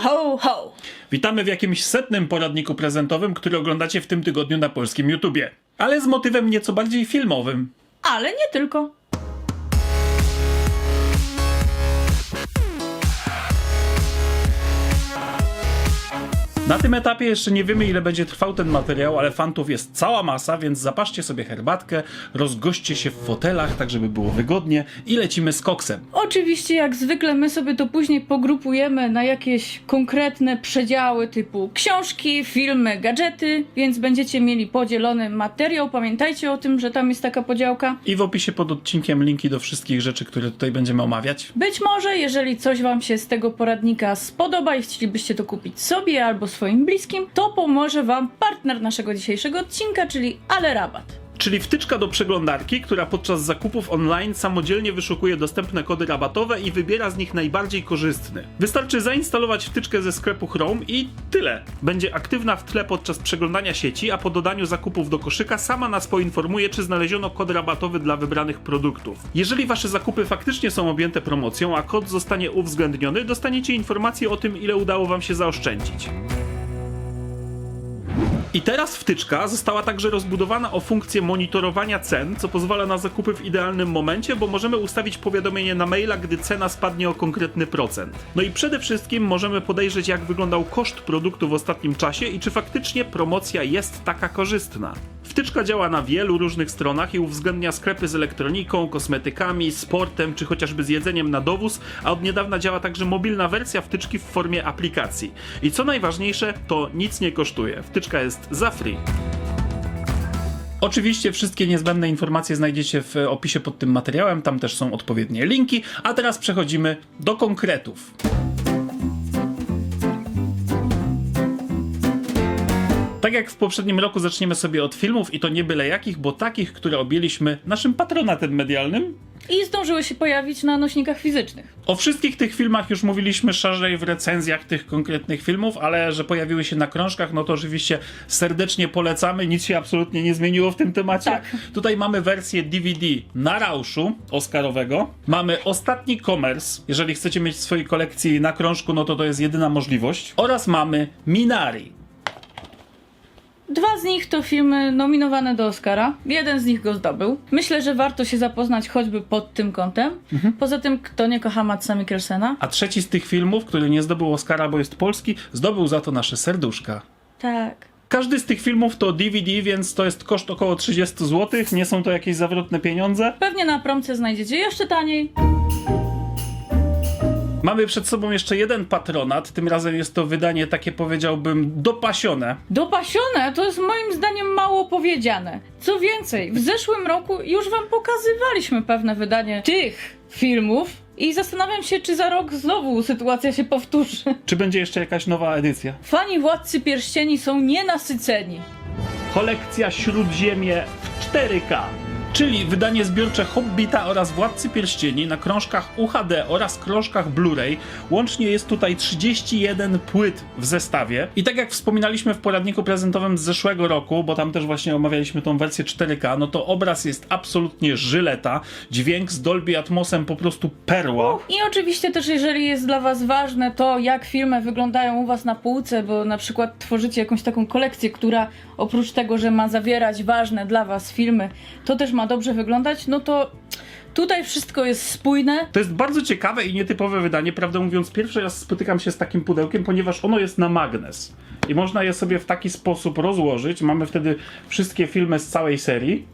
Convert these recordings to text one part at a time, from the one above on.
ho, ho! Witamy w jakimś setnym poradniku prezentowym, który oglądacie w tym tygodniu na polskim YouTubie. Ale z motywem nieco bardziej filmowym. Ale nie tylko. Na tym etapie jeszcze nie wiemy, ile będzie trwał ten materiał, ale fantów jest cała masa, więc zapaszcie sobie herbatkę, rozgoście się w fotelach, tak żeby było wygodnie i lecimy z koksem. Oczywiście, jak zwykle, my sobie to później pogrupujemy na jakieś konkretne przedziały typu książki, filmy, gadżety, więc będziecie mieli podzielony materiał. Pamiętajcie o tym, że tam jest taka podziałka. I w opisie pod odcinkiem linki do wszystkich rzeczy, które tutaj będziemy omawiać. Być może, jeżeli coś Wam się z tego poradnika spodoba i chcielibyście to kupić sobie albo swoim bliskim, to pomoże Wam partner naszego dzisiejszego odcinka, czyli Ale Rabat. Czyli wtyczka do przeglądarki, która podczas zakupów online samodzielnie wyszukuje dostępne kody rabatowe i wybiera z nich najbardziej korzystny. Wystarczy zainstalować wtyczkę ze sklepu Chrome i tyle. Będzie aktywna w tle podczas przeglądania sieci, a po dodaniu zakupów do koszyka sama nas poinformuje, czy znaleziono kod rabatowy dla wybranych produktów. Jeżeli wasze zakupy faktycznie są objęte promocją, a kod zostanie uwzględniony, dostaniecie informację o tym, ile udało wam się zaoszczędzić. I teraz wtyczka została także rozbudowana o funkcję monitorowania cen, co pozwala na zakupy w idealnym momencie, bo możemy ustawić powiadomienie na maila, gdy cena spadnie o konkretny procent. No i przede wszystkim możemy podejrzeć, jak wyglądał koszt produktu w ostatnim czasie i czy faktycznie promocja jest taka korzystna. Wtyczka działa na wielu różnych stronach i uwzględnia sklepy z elektroniką, kosmetykami, sportem czy chociażby z jedzeniem na dowóz, a od niedawna działa także mobilna wersja wtyczki w formie aplikacji. I co najważniejsze, to nic nie kosztuje. Wtyczka jest za free. Oczywiście wszystkie niezbędne informacje znajdziecie w opisie pod tym materiałem, tam też są odpowiednie linki, a teraz przechodzimy do konkretów. Tak jak w poprzednim roku zaczniemy sobie od filmów i to nie byle jakich, bo takich, które objęliśmy naszym patronatem medialnym. I zdążyły się pojawić na nośnikach fizycznych. O wszystkich tych filmach już mówiliśmy szerzej w recenzjach tych konkretnych filmów, ale że pojawiły się na krążkach, no to oczywiście serdecznie polecamy, nic się absolutnie nie zmieniło w tym temacie. Tak. Tutaj mamy wersję DVD na rauszu Oscarowego, mamy ostatni commerce, jeżeli chcecie mieć w swojej kolekcji na krążku, no to to jest jedyna możliwość, oraz mamy Minari. Dwa z nich to filmy nominowane do Oscara. Jeden z nich go zdobył. Myślę, że warto się zapoznać choćby pod tym kątem. Poza tym, kto nie kocha Matsa Mikkelsena? A trzeci z tych filmów, który nie zdobył Oscara, bo jest polski, zdobył za to nasze serduszka. Tak. Każdy z tych filmów to DVD, więc to jest koszt około 30 zł. Nie są to jakieś zawrotne pieniądze. Pewnie na promce znajdziecie jeszcze taniej. Mamy przed sobą jeszcze jeden patronat. Tym razem jest to wydanie takie powiedziałbym dopasione. Dopasione to jest moim zdaniem mało powiedziane. Co więcej, w zeszłym roku już wam pokazywaliśmy pewne wydanie tych filmów i zastanawiam się, czy za rok znowu sytuacja się powtórzy. Czy będzie jeszcze jakaś nowa edycja? Fani Władcy Pierścieni są nienasyceni. Kolekcja Śródziemie w 4K. Czyli wydanie zbiorcze Hobbita oraz Władcy Pierścieni na krążkach UHD oraz krążkach Blu-ray. Łącznie jest tutaj 31 płyt w zestawie. I tak jak wspominaliśmy w poradniku prezentowym z zeszłego roku, bo tam też właśnie omawialiśmy tą wersję 4K, no to obraz jest absolutnie żyleta. Dźwięk z Dolby Atmosem po prostu perła. I oczywiście też, jeżeli jest dla was ważne to, jak filmy wyglądają u was na półce, bo na przykład tworzycie jakąś taką kolekcję, która oprócz tego, że ma zawierać ważne dla was filmy, to też ma dobrze wyglądać, no to tutaj wszystko jest spójne. To jest bardzo ciekawe i nietypowe wydanie. Prawdę mówiąc, pierwszy raz spotykam się z takim pudełkiem, ponieważ ono jest na magnes. I można je sobie w taki sposób rozłożyć. Mamy wtedy wszystkie filmy z całej serii.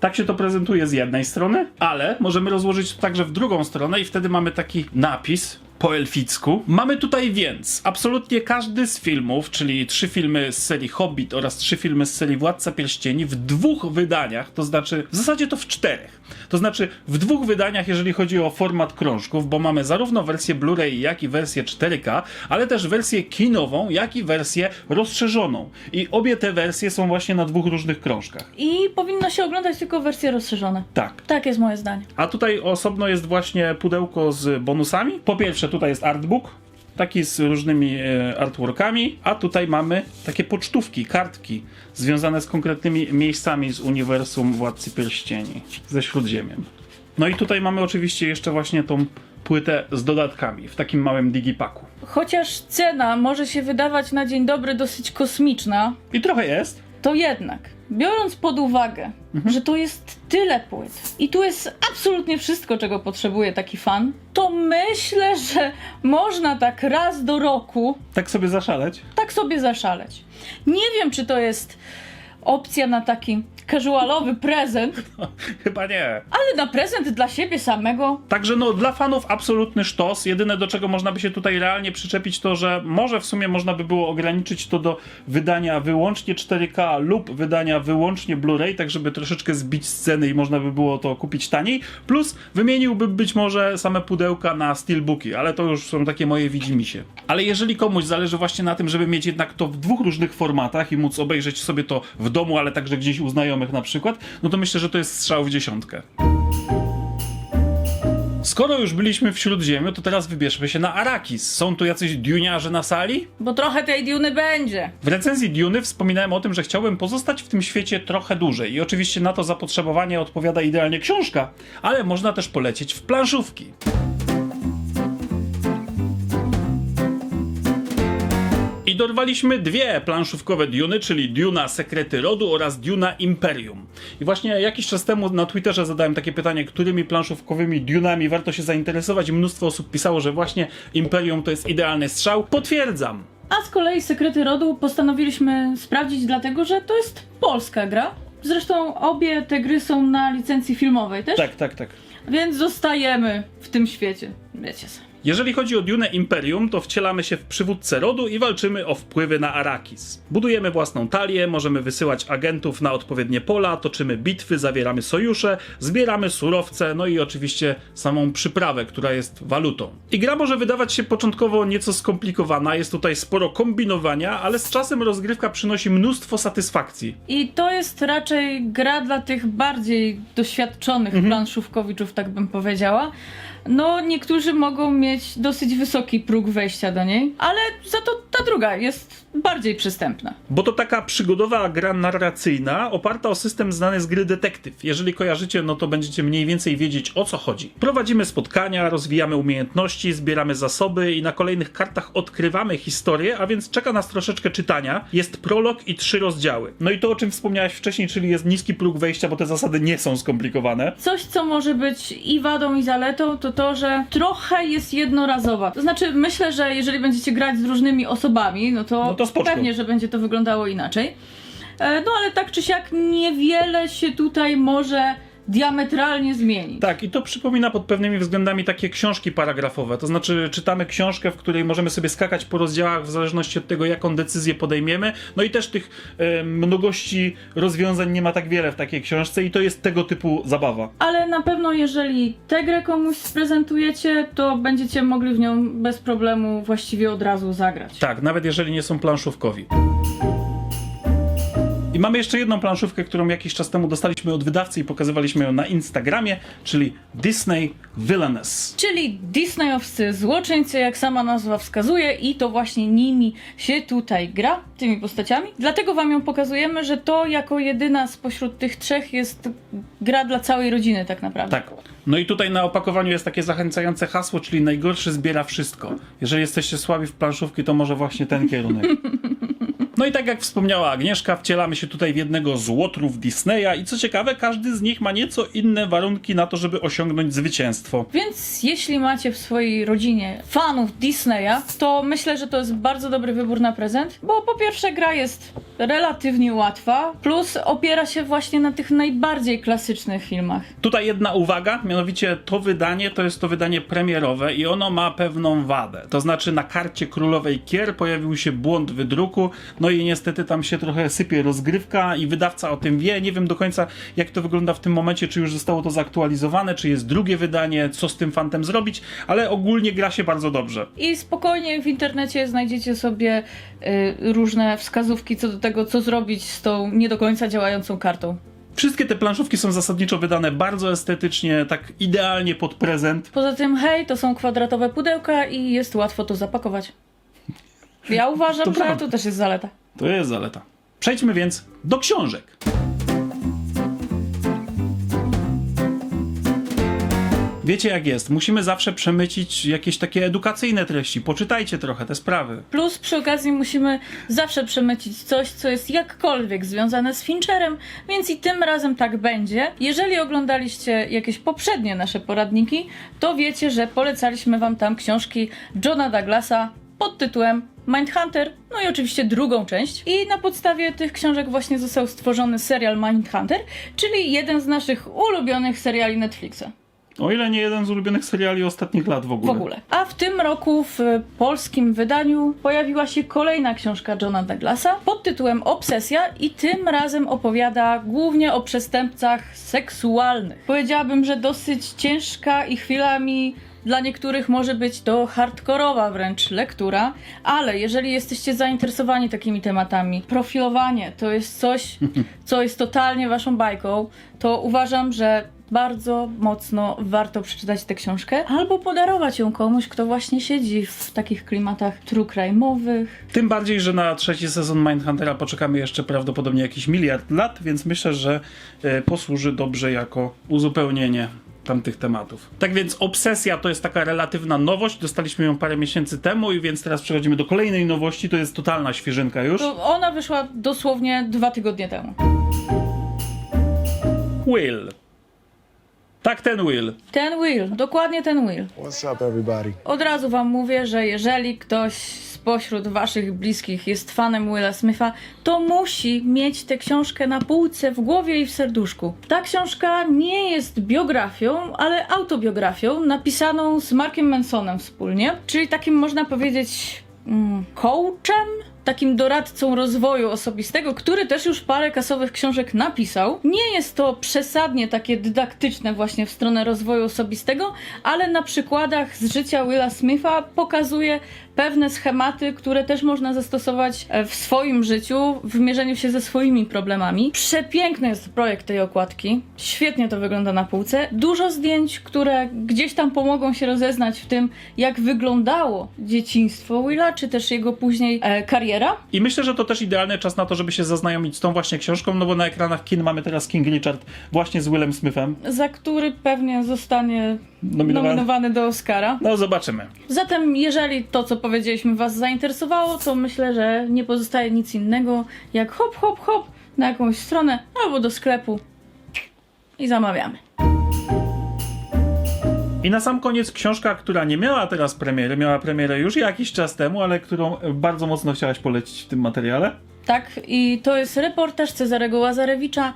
Tak się to prezentuje z jednej strony, ale możemy rozłożyć to także w drugą stronę i wtedy mamy taki napis po elficku. Mamy tutaj więc absolutnie każdy z filmów, czyli trzy filmy z serii Hobbit oraz trzy filmy z serii Władca Pierścieni w dwóch wydaniach, to znaczy w zasadzie to w czterech. To znaczy w dwóch wydaniach, jeżeli chodzi o format krążków, bo mamy zarówno wersję Blu-ray, jak i wersję 4K, ale też wersję kinową, jak i wersję rozszerzoną. I obie te wersje są właśnie na dwóch różnych krążkach. I powinno się oglądać tylko wersje rozszerzone. Tak. Tak jest moje zdanie. A tutaj osobno jest właśnie pudełko z bonusami. Po pierwsze, tutaj jest artbook, taki z różnymi e, artworkami, a tutaj mamy takie pocztówki, kartki związane z konkretnymi miejscami z uniwersum Władcy Pierścieni, ze Śródziemiem. No i tutaj mamy oczywiście jeszcze właśnie tą płytę z dodatkami w takim małym digipaku. Chociaż cena może się wydawać na dzień dobry dosyć kosmiczna, I trochę jest. to jednak, biorąc pod uwagę, że to jest tyle płyt i tu jest absolutnie wszystko, czego potrzebuje taki fan, to myślę, że można tak raz do roku Tak sobie zaszaleć. tak sobie zaszaleć. Nie wiem, czy to jest opcja na taki casualowy prezent, Chyba nie. ale na prezent dla siebie samego. Także no, dla fanów absolutny sztos. Jedyne do czego można by się tutaj realnie przyczepić to, że może w sumie można by było ograniczyć to do wydania wyłącznie 4K lub wydania wyłącznie Blu-ray, tak żeby troszeczkę zbić sceny i można by było to kupić taniej. Plus wymieniłby być może same pudełka na steelbooki, ale to już są takie moje widzimisię. Ale jeżeli komuś zależy właśnie na tym, żeby mieć jednak to w dwóch różnych formatach i móc obejrzeć sobie to w domu, ale także gdzieś u znajomych na przykład, no to myślę, że to jest strzał w dziesiątkę. Skoro już byliśmy w Śródziemiu, to teraz wybierzmy się na Arakis. Są tu jacyś duniarze na sali? Bo trochę tej Duny będzie. W recenzji Duny wspominałem o tym, że chciałbym pozostać w tym świecie trochę dłużej i oczywiście na to zapotrzebowanie odpowiada idealnie książka, ale można też polecieć w planszówki. I dorwaliśmy dwie planszówkowe Duny, czyli Duna Sekrety Rodu oraz Duna Imperium. I właśnie jakiś czas temu na Twitterze zadałem takie pytanie, którymi planszówkowymi Dunami warto się zainteresować i mnóstwo osób pisało, że właśnie Imperium to jest idealny strzał. Potwierdzam. A z kolei Sekrety Rodu postanowiliśmy sprawdzić, dlatego że to jest polska gra. Zresztą obie te gry są na licencji filmowej też, Tak, tak, tak. więc zostajemy w tym świecie. Wiecie sami. Jeżeli chodzi o Dune Imperium, to wcielamy się w przywódcę rodu i walczymy o wpływy na Arakis. Budujemy własną talię, możemy wysyłać agentów na odpowiednie pola, toczymy bitwy, zawieramy sojusze, zbieramy surowce, no i oczywiście samą przyprawę, która jest walutą. I gra może wydawać się początkowo nieco skomplikowana, jest tutaj sporo kombinowania, ale z czasem rozgrywka przynosi mnóstwo satysfakcji. I to jest raczej gra dla tych bardziej doświadczonych planszówkowiczów, tak bym powiedziała. No, niektórzy mogą mieć dosyć wysoki próg wejścia do niej, ale za to ta druga jest bardziej przystępna. Bo to taka przygodowa gra narracyjna, oparta o system znany z gry Detektyw. Jeżeli kojarzycie, no to będziecie mniej więcej wiedzieć o co chodzi. Prowadzimy spotkania, rozwijamy umiejętności, zbieramy zasoby i na kolejnych kartach odkrywamy historię, a więc czeka nas troszeczkę czytania. Jest prolog i trzy rozdziały. No i to, o czym wspomniałeś wcześniej, czyli jest niski próg wejścia, bo te zasady nie są skomplikowane. Coś, co może być i wadą, i zaletą, to to, że trochę jest jednorazowa. To znaczy, myślę, że jeżeli będziecie grać z różnymi osobami, no to, No to spoczko. pewnie, że będzie to wyglądało inaczej. E, No ale tak czy siak niewiele się tutaj może diametralnie zmienić. Tak, i to przypomina pod pewnymi względami takie książki paragrafowe. To znaczy, czytamy książkę, w której możemy sobie skakać po rozdziałach w zależności od tego, jaką decyzję podejmiemy. No i też tych e, mnogości rozwiązań nie ma tak wiele w takiej książce, i to jest tego typu zabawa. Ale na pewno jeżeli tę grę komuś sprezentujecie, to będziecie mogli w nią bez problemu właściwie od razu zagrać. Tak, nawet jeżeli nie są planszówkowi. I mamy jeszcze jedną planszówkę, którą jakiś czas temu dostaliśmy od wydawcy i pokazywaliśmy ją na Instagramie, czyli Disney Villainous. Czyli Disneyowscy złoczyńcy, jak sama nazwa wskazuje, i to właśnie nimi się tutaj gra, tymi postaciami. Dlatego wam ją pokazujemy, że to jako jedyna spośród tych trzech jest gra dla całej rodziny tak naprawdę. Tak. No i tutaj na opakowaniu jest takie zachęcające hasło, czyli najgorszy zbiera wszystko. Jeżeli jesteście słabi w planszówki, to może właśnie ten kierunek. No i tak jak wspomniała Agnieszka, wcielamy się tutaj w jednego z łotrów Disneya i co ciekawe, każdy z nich ma nieco inne warunki na to, żeby osiągnąć zwycięstwo. Więc jeśli macie w swojej rodzinie fanów Disneya, to myślę, że to jest bardzo dobry wybór na prezent, bo po pierwsze gra jest relatywnie łatwa, plus opiera się właśnie na tych najbardziej klasycznych filmach. Tutaj jedna uwaga, mianowicie to wydanie to jest to wydanie premierowe i ono ma pewną wadę. To znaczy na karcie królowej Kier pojawił się błąd wydruku, no i niestety tam się trochę sypie rozgrywka i wydawca o tym wie. Nie wiem do końca jak to wygląda w tym momencie, czy już zostało to zaktualizowane, czy jest drugie wydanie, co z tym fantem zrobić, ale ogólnie gra się bardzo dobrze. I spokojnie w internecie znajdziecie sobie y, różne wskazówki co do tego, co zrobić z tą nie do końca działającą kartą. Wszystkie te planszówki są zasadniczo wydane bardzo estetycznie, tak idealnie pod prezent. Poza tym, hej, to są kwadratowe pudełka i jest łatwo to zapakować. Ja uważam, To że to też jest zaleta. To jest zaleta. Przejdźmy więc do książek. Wiecie jak jest, musimy zawsze przemycić jakieś takie edukacyjne treści. Poczytajcie trochę te sprawy. Plus przy okazji musimy zawsze przemycić coś, co jest jakkolwiek związane z Fincherem, więc i tym razem tak będzie. Jeżeli oglądaliście jakieś poprzednie nasze poradniki, to wiecie, że polecaliśmy wam tam książki Johna Douglasa pod tytułem Mindhunter, no i oczywiście drugą część. I na podstawie tych książek właśnie został stworzony serial Mindhunter, czyli jeden z naszych ulubionych seriali Netflixa. O ile nie jeden z ulubionych seriali ostatnich lat w ogóle. W ogóle. A w tym roku w polskim wydaniu pojawiła się kolejna książka Johna Douglasa pod tytułem Obsesja i tym razem opowiada głównie o przestępcach seksualnych. Powiedziałabym, że dosyć ciężka i chwilami dla niektórych może być to hardkorowa wręcz lektura, ale jeżeli jesteście zainteresowani takimi tematami, profilowanie to jest coś, co jest totalnie waszą bajką, to uważam, że bardzo mocno warto przeczytać tę książkę albo podarować ją komuś, kto właśnie siedzi w takich klimatach true crime'owych. Tym bardziej, że na trzeci sezon Mindhuntera poczekamy jeszcze prawdopodobnie jakiś miliard lat, więc myślę, że e, posłuży dobrze jako uzupełnienie tamtych tematów. Tak więc Obsesja to jest taka relatywna nowość, dostaliśmy ją parę miesięcy temu i więc teraz przechodzimy do kolejnej nowości, to jest totalna świeżynka już. To ona wyszła dosłownie dwa tygodnie temu. Will. Tak, ten Will. Ten Will, dokładnie ten Will. What's up, everybody? Od razu wam mówię, że jeżeli ktoś spośród waszych bliskich jest fanem Willa Smitha, to musi mieć tę książkę na półce w głowie i w serduszku. Ta książka nie jest biografią, ale autobiografią napisaną z Markiem Mansonem wspólnie, czyli takim można powiedzieć mm, coachem, takim doradcą rozwoju osobistego, który też już parę kasowych książek napisał. Nie jest to przesadnie takie dydaktyczne właśnie w stronę rozwoju osobistego, ale na przykładach z życia Willa Smitha pokazuje pewne schematy, które też można zastosować e, w swoim życiu, w mierzeniu się ze swoimi problemami. Przepiękny jest projekt tej okładki. Świetnie to wygląda na półce. Dużo zdjęć, które gdzieś tam pomogą się rozeznać w tym, jak wyglądało dzieciństwo Willa, czy też jego później e, kariera. I myślę, że to też idealny czas na to, żeby się zaznajomić z tą właśnie książką, no bo na ekranach kin mamy teraz King Richard właśnie z Willem Smithem. za który pewnie zostanie Nominowany. nominowany do Oscara. No zobaczymy. Zatem, jeżeli to, co powiedzieliśmy, Was zainteresowało, to myślę, że nie pozostaje nic innego jak hop, hop, hop na jakąś stronę albo do sklepu i zamawiamy. I na sam koniec książka, która nie miała teraz premiery, miała premierę już jakiś czas temu, ale którą bardzo mocno chciałaś polecić w tym materiale. Tak, i to jest reportaż Cezarego Łazarewicza,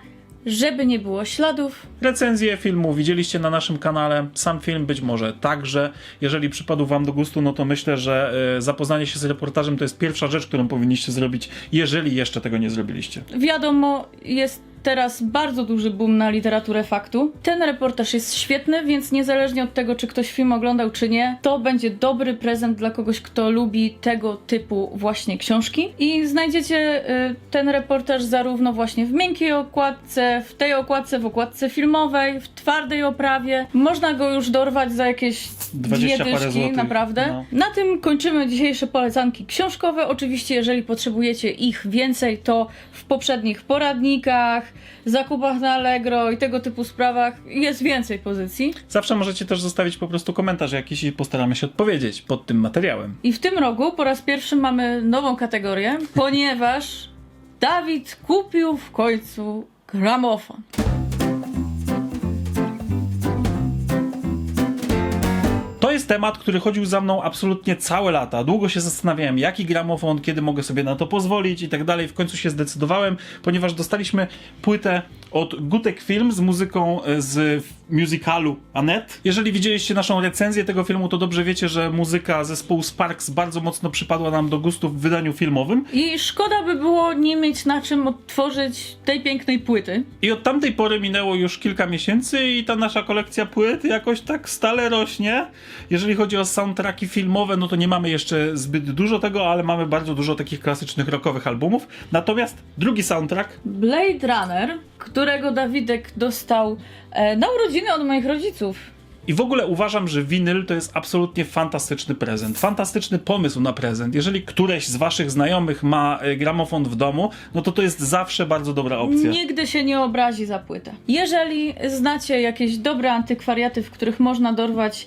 żeby nie było śladów. Recenzję filmu widzieliście na naszym kanale, sam film być może także. Jeżeli przypadł wam do gustu, no to myślę, że e, zapoznanie się z reportażem to jest pierwsza rzecz, którą powinniście zrobić, jeżeli jeszcze tego nie zrobiliście. Wiadomo, jest teraz bardzo duży boom na literaturę faktu. Ten reportaż jest świetny, więc niezależnie od tego, czy ktoś film oglądał, czy nie, to będzie dobry prezent dla kogoś, kto lubi tego typu właśnie książki. I znajdziecie y, ten reportaż zarówno właśnie w miękkiej okładce, w tej okładce, w okładce filmowej, w twardej oprawie. Można go już dorwać za jakieś 20 dwie dyszki, naprawdę. no. Na tym kończymy dzisiejsze polecanki książkowe. Oczywiście, jeżeli potrzebujecie ich więcej, to w poprzednich poradnikach, zakupach na Allegro i tego typu sprawach jest więcej pozycji. Zawsze możecie też zostawić po prostu komentarz jakiś i postaramy się odpowiedzieć pod tym materiałem. I w tym roku po raz pierwszy mamy nową kategorię, ponieważ Dawid kupił w końcu gramofon. Temat, który chodził za mną absolutnie całe lata. Długo się zastanawiałem, jaki gramofon, kiedy mogę sobie na to pozwolić i tak dalej. W końcu się zdecydowałem, ponieważ dostaliśmy płytę od Gutek Film z muzyką e, z musicalu Annette. Jeżeli widzieliście naszą recenzję tego filmu, to dobrze wiecie, że muzyka zespołu Sparks bardzo mocno przypadła nam do gustu w wydaniu filmowym. I szkoda by było nie mieć na czym odtworzyć tej pięknej płyty. I od tamtej pory minęło już kilka miesięcy i ta nasza kolekcja płyt jakoś tak stale rośnie. Jeżeli chodzi o soundtracki filmowe, no to nie mamy jeszcze zbyt dużo tego, ale mamy bardzo dużo takich klasycznych rockowych albumów. Natomiast drugi soundtrack, Blade Runner, którego Dawidek dostał e, na urodziny od moich rodziców. I w ogóle uważam, że winyl to jest absolutnie fantastyczny prezent. Fantastyczny pomysł na prezent. Jeżeli któreś z waszych znajomych ma e, gramofon w domu, no to to jest zawsze bardzo dobra opcja. Nigdy się nie obrazi za płytę. Jeżeli znacie jakieś dobre antykwariaty, w których można dorwać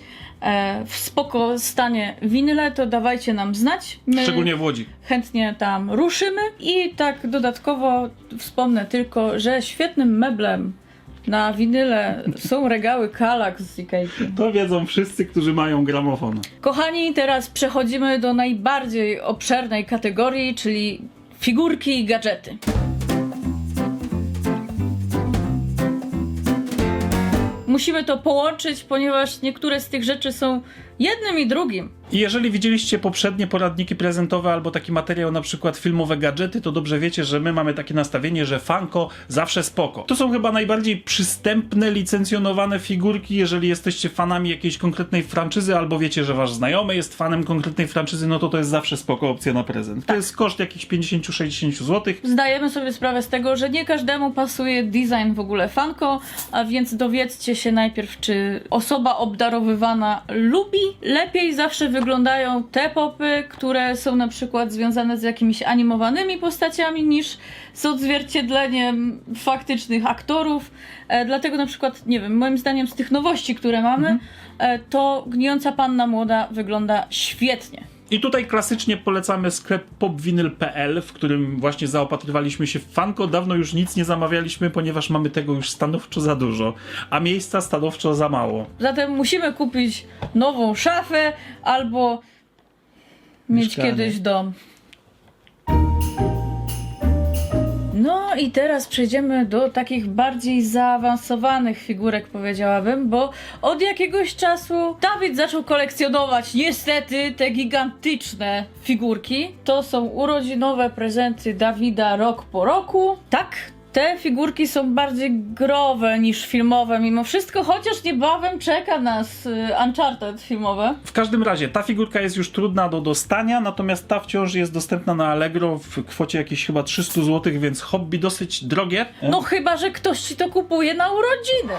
w spoko stanie winyle, to dawajcie nam znać. My Szczególnie w Łodzi. chętnie tam ruszymy. I tak dodatkowo wspomnę tylko, że świetnym meblem na winyle są regały Kalak z Ikejki. To wiedzą wszyscy, którzy mają gramofon. Kochani, teraz przechodzimy do najbardziej obszernej kategorii, czyli figurki i gadżety. Musimy to połączyć, ponieważ niektóre z tych rzeczy są jednym i drugim. I jeżeli widzieliście poprzednie poradniki prezentowe albo taki materiał na przykład filmowe gadżety, to dobrze wiecie, że my mamy takie nastawienie, że fanko zawsze spoko. To są chyba najbardziej przystępne, licencjonowane figurki, jeżeli jesteście fanami jakiejś konkretnej franczyzy albo wiecie, że wasz znajomy jest fanem konkretnej franczyzy, no to to jest zawsze spoko opcja na prezent. To jest koszt jakichś 50-60 zł. Zdajemy sobie sprawę z tego, że nie każdemu pasuje design w ogóle fanko, a więc dowiedzcie się najpierw, czy osoba obdarowywana lubi. Lepiej zawsze wyglądają te popy, które są na przykład związane z jakimiś animowanymi postaciami, niż z odzwierciedleniem faktycznych aktorów. E, dlatego na przykład, nie wiem, moim zdaniem z tych nowości, które mamy, e, to Gnijąca Panna Młoda wygląda świetnie. I tutaj klasycznie polecamy sklep popwinyl.pl, w którym właśnie zaopatrywaliśmy się w fanko. Dawno już nic nie zamawialiśmy, ponieważ mamy tego już stanowczo za dużo, a miejsca stanowczo za mało. Zatem musimy kupić nową szafę albo mieć Mieszkanie. kiedyś dom. I teraz przejdziemy do takich bardziej zaawansowanych figurek, powiedziałabym, bo od jakiegoś czasu Dawid zaczął kolekcjonować niestety te gigantyczne figurki. To są urodzinowe prezenty Dawida rok po roku. Tak, te figurki są bardziej growe niż filmowe mimo wszystko, chociaż niebawem czeka nas y, Uncharted filmowe. W każdym razie, ta figurka jest już trudna do dostania, natomiast ta wciąż jest dostępna na Allegro w kwocie jakieś chyba 300 zł, więc hobby dosyć drogie. No chyba, że ktoś ci to kupuje na urodziny.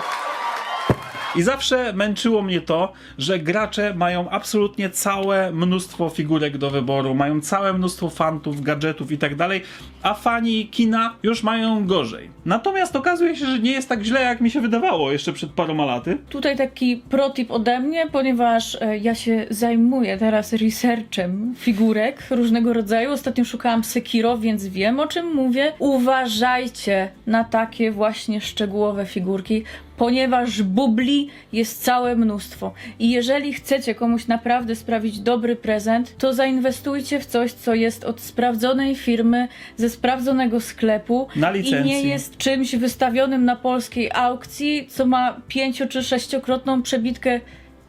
I zawsze męczyło mnie to, że gracze mają absolutnie całe mnóstwo figurek do wyboru, mają całe mnóstwo fantów, gadżetów i tak dalej, a fani kina już mają gorzej. Natomiast okazuje się, że nie jest tak źle, jak mi się wydawało jeszcze przed paroma laty. Tutaj taki protip ode mnie, ponieważ e, ja się zajmuję teraz researchem figurek różnego rodzaju. Ostatnio szukałam Sekiro, więc wiem o czym mówię. Uważajcie na takie właśnie szczegółowe figurki, ponieważ bubli jest całe mnóstwo. I jeżeli chcecie komuś naprawdę sprawić dobry prezent, to zainwestujcie w coś, co jest od sprawdzonej firmy, ze sprawdzonego sklepu Na i nie jest czymś wystawionym na polskiej aukcji, co ma pięcio czy sześciokrotną przebitkę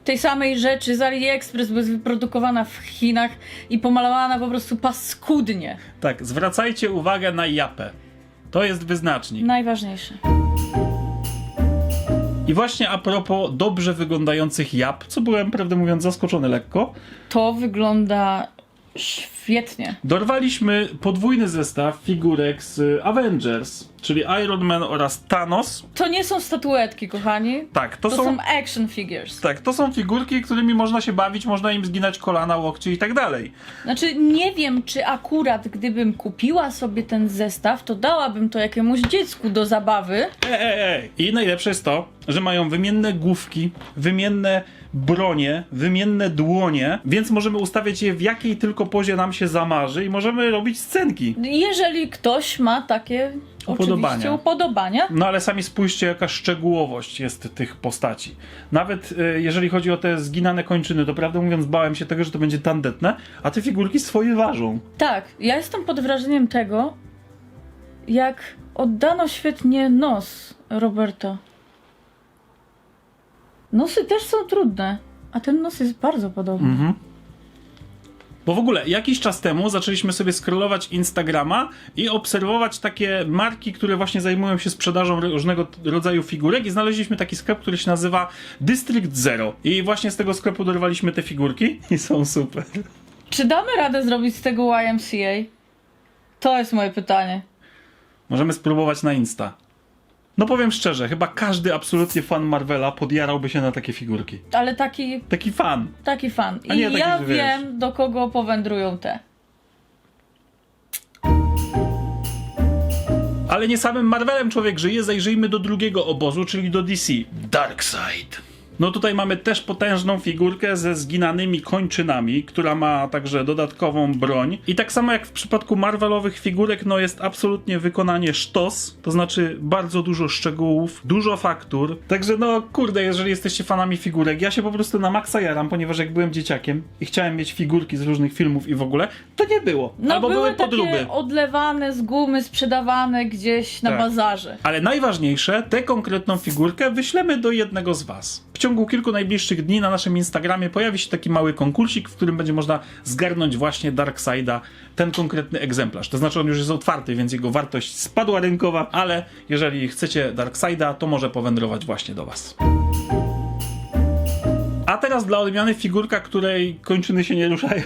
tej samej rzeczy z AliExpress, bo jest wyprodukowana w Chinach i pomalowana po prostu paskudnie. Tak, zwracajcie uwagę na japę. To jest wyznacznik. Najważniejsze. I właśnie a propos dobrze wyglądających jap, co byłem, prawdę mówiąc, zaskoczony lekko, To wygląda świetnie. dorwaliśmy podwójny zestaw figurek z Avengers, czyli Iron Man oraz Thanos. To nie są statuetki, kochani. Tak, to, To, są, są action figures. tak, to są figurki, którymi można się bawić, można im zginać kolana, łokcie i tak dalej. Znaczy, nie wiem, czy akurat gdybym kupiła sobie ten zestaw, to dałabym to jakiemuś dziecku do zabawy. Ej, ej, ej. I najlepsze jest to, że mają wymienne główki, wymienne bronie, wymienne dłonie, więc możemy ustawiać je w jakiej tylko pozie nam się zamarzy i możemy robić scenki. Jeżeli ktoś ma takie Upodobania. oczywiście upodobania. No ale sami spójrzcie, jaka szczegółowość jest tych postaci. Nawet y, jeżeli chodzi o te zginane kończyny, to prawdę mówiąc, bałem się tego, że to będzie tandetne, a te figurki swoje ważą. Tak, ja jestem pod wrażeniem tego, jak oddano świetnie nos Roberto. Nosy też są trudne, a ten nos jest bardzo podobny. Mhm. Bo w ogóle jakiś czas temu zaczęliśmy sobie scrollować Instagrama i obserwować takie marki, które właśnie zajmują się sprzedażą różnego rodzaju figurek i znaleźliśmy taki sklep, który się nazywa District Zero. I właśnie z tego sklepu dorwaliśmy te figurki i są super. Czy damy radę zrobić z tego YMCA? To jest moje pytanie. Możemy spróbować na Insta. No powiem szczerze, chyba każdy absolutnie fan Marvela podjarałby się na takie figurki. Ale taki, Taki fan. taki fan. A I nie taki, ja że wiesz. wiem, do kogo powędrują te. Ale nie samym Marvelem człowiek żyje, zajrzyjmy do drugiego obozu, czyli do DC. Darkseid. No tutaj mamy też potężną figurkę ze zginanymi kończynami, która ma także dodatkową broń. I tak samo jak w przypadku Marvelowych figurek, no jest absolutnie wykonanie sztos, to znaczy bardzo dużo szczegółów, dużo faktur. Także no kurde, jeżeli jesteście fanami figurek, ja się po prostu na maksa jaram, ponieważ jak byłem dzieciakiem i chciałem mieć figurki z różnych filmów i w ogóle, to nie było. No Albo były, były podróby. takie odlewane z gumy, sprzedawane gdzieś na Tak. bazarze. Ale najważniejsze, tę konkretną figurkę wyślemy do jednego z Was. Ciągu kilku najbliższych dni na naszym Instagramie pojawi się taki mały konkursik, w którym będzie można zgarnąć właśnie Darkseida, ten konkretny egzemplarz. To znaczy on już jest otwarty, więc jego wartość spadła rynkowa, ale jeżeli chcecie Darkseida, to może powędrować właśnie do Was. A teraz dla odmiany figurka, której kończyny się nie ruszają.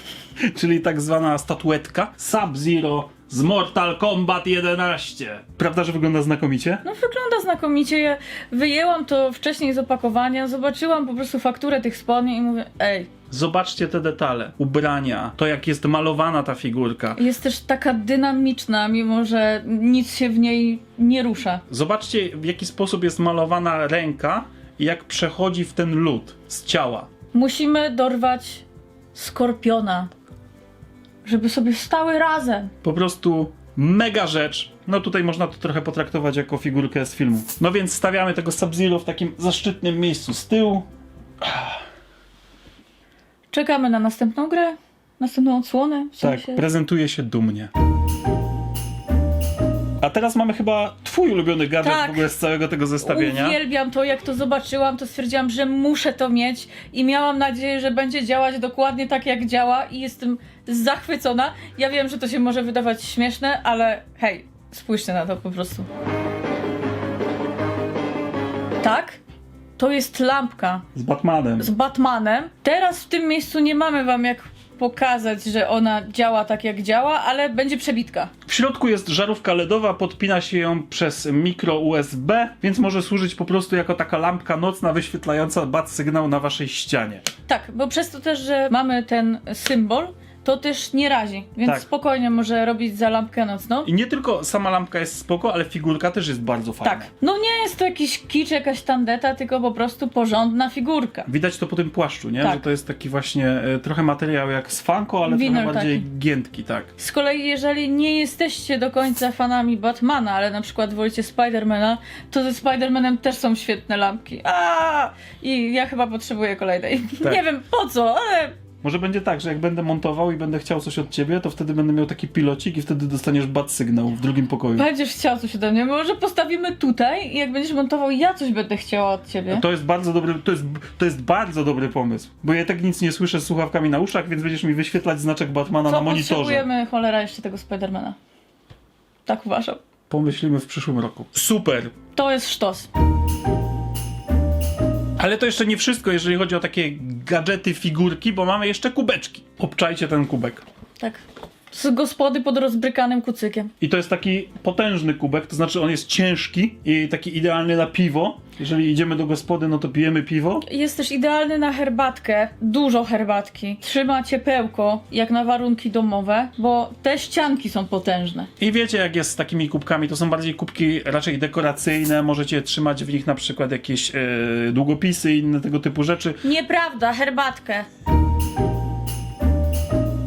czyli tak zwana statuetka Sub-Zero z Mortal Kombat 11. Prawda, że wygląda znakomicie? No wygląda znakomicie. Ja wyjęłam to wcześniej z opakowania, zobaczyłam po prostu fakturę tych spodni i mówię, ej, Zobaczcie te detale, ubrania, to jak jest malowana ta figurka. jest też taka dynamiczna, mimo że nic się w niej nie rusza. Zobaczcie w jaki sposób jest malowana ręka i jak przechodzi w ten lód z ciała. Musimy dorwać skorpiona, żeby sobie stały razem. Po prostu mega rzecz. No tutaj można to trochę potraktować jako figurkę z filmu. No więc stawiamy tego Sub-Zero w takim zaszczytnym miejscu z tyłu. Czekamy na następną grę, następną odsłonę. W Tak, sensie... prezentuje się dumnie. A teraz mamy chyba twój ulubiony gadżet Tak. w ogóle z całego tego zestawienia. Uwielbiam to, jak to zobaczyłam, to stwierdziłam, że muszę to mieć i miałam nadzieję, że będzie działać dokładnie tak, jak działa i jestem zachwycona. Ja wiem, że to się może wydawać śmieszne, ale hej, spójrzcie na to po prostu. Tak? To jest lampka Z Batmanem. z Batmanem. Teraz w tym miejscu nie mamy wam jak pokazać, że ona działa tak, jak działa, ale będzie przebitka. W środku jest żarówka LEDowa, podpina się ją przez mikro USB, więc może służyć po prostu jako taka lampka nocna wyświetlająca bat sygnał na waszej ścianie. Tak, bo przez to też, że mamy ten symbol, to też nie razi, więc Tak. spokojnie może robić za lampkę nocną. I nie tylko sama lampka jest spoko, ale figurka też jest bardzo fajna. Tak. No nie jest to jakiś kicz, jakaś tandeta, tylko po prostu porządna figurka. Widać to po tym płaszczu, nie? Tak. Że to jest taki właśnie e, trochę materiał jak z Funko, ale Winyl trochę bardziej giętki, tak. Z kolei, jeżeli nie jesteście do końca fanami Batmana, ale na przykład wolicie Spidermana, to ze Spidermanem też są świetne lampki. A I ja chyba potrzebuję kolejnej. Tak. Nie wiem po co, ale Może będzie tak, że jak będę montował i będę chciał coś od ciebie, to wtedy będę miał taki pilocik i wtedy dostaniesz bat sygnał w drugim pokoju. będziesz chciał coś ode mnie. Może postawimy tutaj i jak będziesz montował, ja coś będę chciała od ciebie. To jest bardzo dobry, to jest, to jest bardzo dobry pomysł. Bo ja tak nic nie słyszę z słuchawkami na uszach, więc będziesz mi wyświetlać znaczek Batmana Co na monitorze. potrzebujemy, cholera, jeszcze tego Spidermana. Tak uważam. Pomyślimy w przyszłym roku. Super! To jest sztos. Ale to jeszcze nie wszystko, jeżeli chodzi o takie gadżety, figurki, bo mamy jeszcze kubeczki. Obczajcie ten kubek. Tak. Z gospody pod rozbrykanym kucykiem. I to jest taki potężny kubek, to znaczy on jest ciężki i taki idealny na piwo. Jeżeli idziemy do gospody, no to pijemy piwo. Jest też idealny na herbatkę. Dużo herbatki. Trzyma ciepełko, jak na warunki domowe, bo te ścianki są potężne. I wiecie, jak jest z takimi kubkami, to są bardziej kubki raczej dekoracyjne. Możecie trzymać w nich na przykład jakieś e, długopisy i inne tego typu rzeczy. Nieprawda, herbatkę.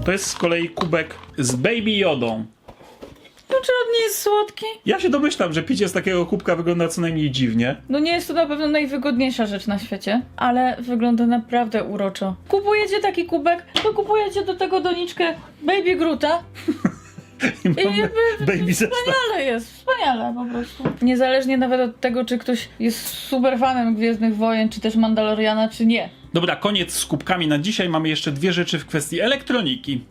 To jest z kolei kubek z Baby Jodą. No czy on nie jest słodki? Ja się domyślam, że picie z takiego kubka wygląda co najmniej dziwnie. No nie jest to na pewno najwygodniejsza rzecz na świecie, ale wygląda naprawdę uroczo. Kupujecie taki kubek, to kupujecie do tego doniczkę Baby Gruta I mamy jakby baby wspaniale jest, wspaniale po prostu. Niezależnie nawet od tego, czy ktoś jest super fanem Gwiezdnych Wojen, czy też Mandaloriana, czy nie. Dobra, koniec z kubkami na dzisiaj. Mamy jeszcze dwie rzeczy w kwestii elektroniki.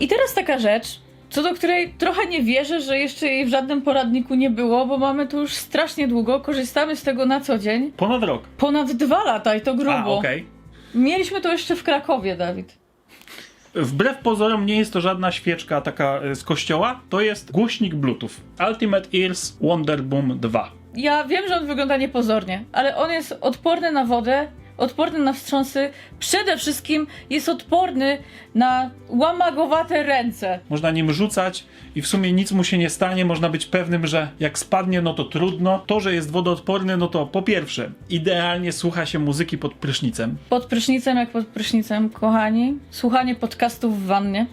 I teraz taka rzecz, co do której trochę nie wierzę, że jeszcze jej w żadnym poradniku nie było, bo mamy to już strasznie długo, korzystamy z tego na co dzień. Ponad rok. Ponad dwa lata i to grubo. A, okej. Mieliśmy to jeszcze w Krakowie, Dawid. Wbrew pozorom nie jest to żadna świeczka taka e, z kościoła, to jest głośnik Bluetooth. Ultimate Ears Wonder Boom 2. Ja wiem, że on wygląda niepozornie, ale on jest odporny na wodę, odporny na wstrząsy, przede wszystkim jest odporny na łamagowate ręce. Można nim rzucać i w sumie nic mu się nie stanie. Można być pewnym, że jak spadnie, no to trudno. To, że jest wodoodporny, no to po pierwsze, idealnie słucha się muzyki pod prysznicem. Pod prysznicem jak pod prysznicem, kochani. Słuchanie podcastów w wannie.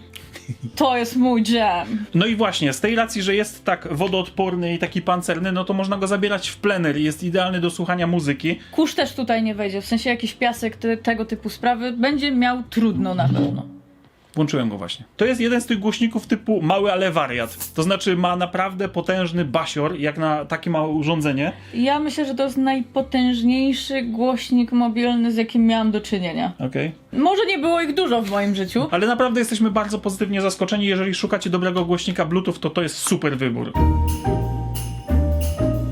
To jest mój jam. No i właśnie, z tej racji, że jest tak wodoodporny i taki pancerny, no to można go zabierać w plener i jest idealny do słuchania muzyki. Kurz też tutaj nie wejdzie, w sensie jakiś piasek, te, tego typu sprawy. Będzie miał trudno na pewno. Włączyłem go właśnie. To jest jeden z tych głośników typu mały, ale wariat. To znaczy ma naprawdę potężny basior, jak na takie małe urządzenie. Ja myślę, że to jest najpotężniejszy głośnik mobilny, z jakim miałam do czynienia. Okej. Może nie było ich dużo w moim życiu. Ale naprawdę jesteśmy bardzo pozytywnie zaskoczeni. Jeżeli szukacie dobrego głośnika Bluetooth, to to jest super wybór.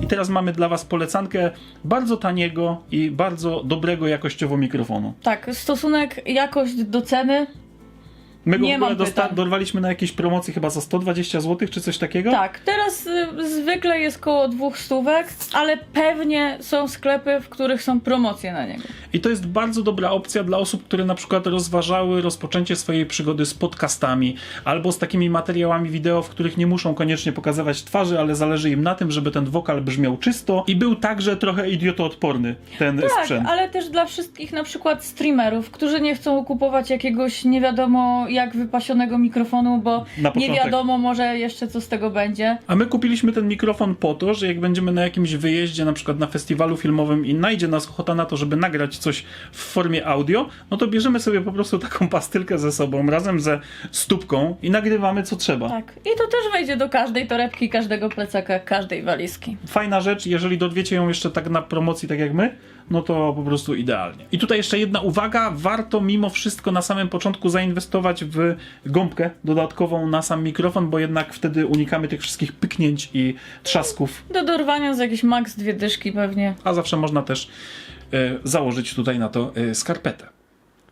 I teraz mamy dla Was polecankę bardzo taniego i bardzo dobrego jakościowo mikrofonu. Tak, stosunek jakość do ceny. My go Nie w ogóle dosta- dorwaliśmy na jakiejś promocji chyba za 120 zł czy coś takiego. Tak, teraz y, zwykle jest koło dwóch stówek, ale pewnie są sklepy, w których są promocje na niego. I to jest bardzo dobra opcja dla osób, które na przykład rozważały rozpoczęcie swojej przygody z podcastami albo z takimi materiałami wideo, w których nie muszą koniecznie pokazywać twarzy, ale zależy im na tym, żeby ten wokal brzmiał czysto i był także trochę idiotoodporny ten Tak, sprzęt. ale też dla wszystkich na przykład streamerów, którzy nie chcą kupować jakiegoś nie wiadomo jak wypasionego mikrofonu, bo nie wiadomo może jeszcze co z tego będzie. A my kupiliśmy ten mikrofon po to, że jak będziemy na jakimś wyjeździe, na przykład na festiwalu filmowym i najdzie nas ochota na to, żeby nagrać coś w formie audio, no to bierzemy sobie po prostu taką pastylkę ze sobą razem ze stópką i nagrywamy co trzeba. Tak. I to też wejdzie do każdej torebki, każdego plecaka, każdej walizki. fajna rzecz, jeżeli dowiecie ją jeszcze tak na promocji, tak jak my, no to po prostu idealnie. I tutaj jeszcze jedna uwaga, warto mimo wszystko na samym początku zainwestować w gąbkę dodatkową na sam mikrofon, bo jednak wtedy unikamy tych wszystkich pyknięć i trzasków, Do dorwania z jakieś max dwie dyszki pewnie. a zawsze można też e, założyć tutaj na to e, skarpetę.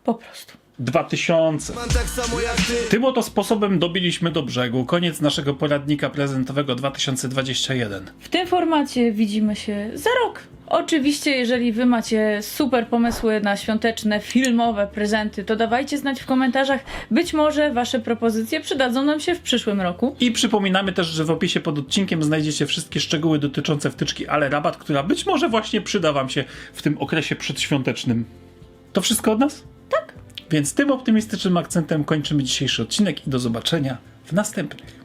Po prostu. 2000. Mam tak samo jak ty Tym oto sposobem dobiliśmy do brzegu. Koniec naszego poradnika prezentowego 2021. W tym formacie widzimy się za rok. Oczywiście, jeżeli wy macie super pomysły na świąteczne, filmowe prezenty, to dawajcie znać w komentarzach. Być może wasze propozycje przydadzą nam się w przyszłym roku. I przypominamy też, że w opisie pod odcinkiem znajdziecie wszystkie szczegóły dotyczące wtyczki Ale Rabat, która być może właśnie przyda Wam się w tym okresie przedświątecznym. To wszystko od nas? Tak. Więc tym optymistycznym akcentem kończymy dzisiejszy odcinek i do zobaczenia w następnych.